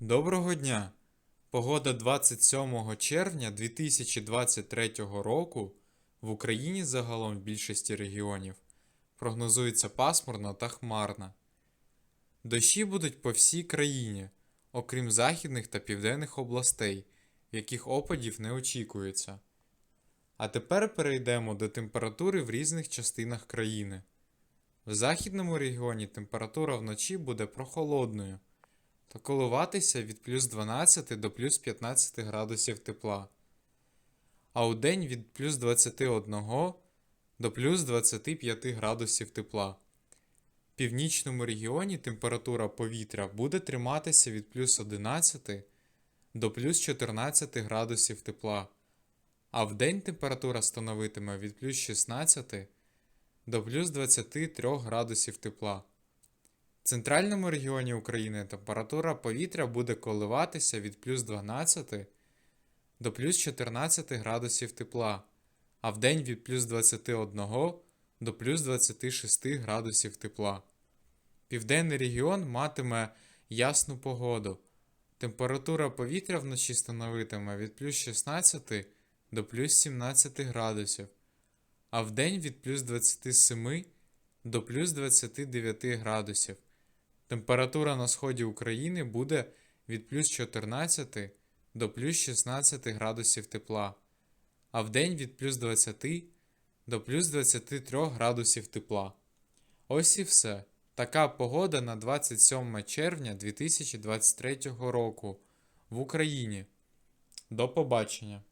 Доброго дня! Погода 27 червня 2023 року в Україні загалом в більшості регіонів прогнозується пасмурна та хмарна. Дощі будуть по всій країні, окрім західних та південних областей, в яких опадів не очікується. А тепер перейдемо до температури в різних частинах країни. В західному регіоні температура вночі буде прохолодною коливатися від плюс 12 до плюс 15 градусів тепла, а у день від плюс 21 до плюс 25 градусів тепла. В північному регіоні температура повітря буде триматися від плюс 11 до плюс 14 градусів тепла, а в день температура становитиме від плюс 16 до плюс 23 градусів тепла. В центральному регіоні України температура повітря буде коливатися від плюс 12 до плюс 14 градусів тепла, а вдень від плюс 21 до плюс 26 градусів тепла. Південний регіон матиме ясну погоду. Температура повітря вночі становитиме від плюс 16 до плюс 17 градусів, а вдень від плюс 27 до плюс 29 градусів. Температура на сході України буде від плюс 14 до плюс 16 градусів тепла, а вдень від плюс 20 до плюс 23 градусів тепла. Ось і все. Така погода на 27 червня 2023 року в Україні. До побачення!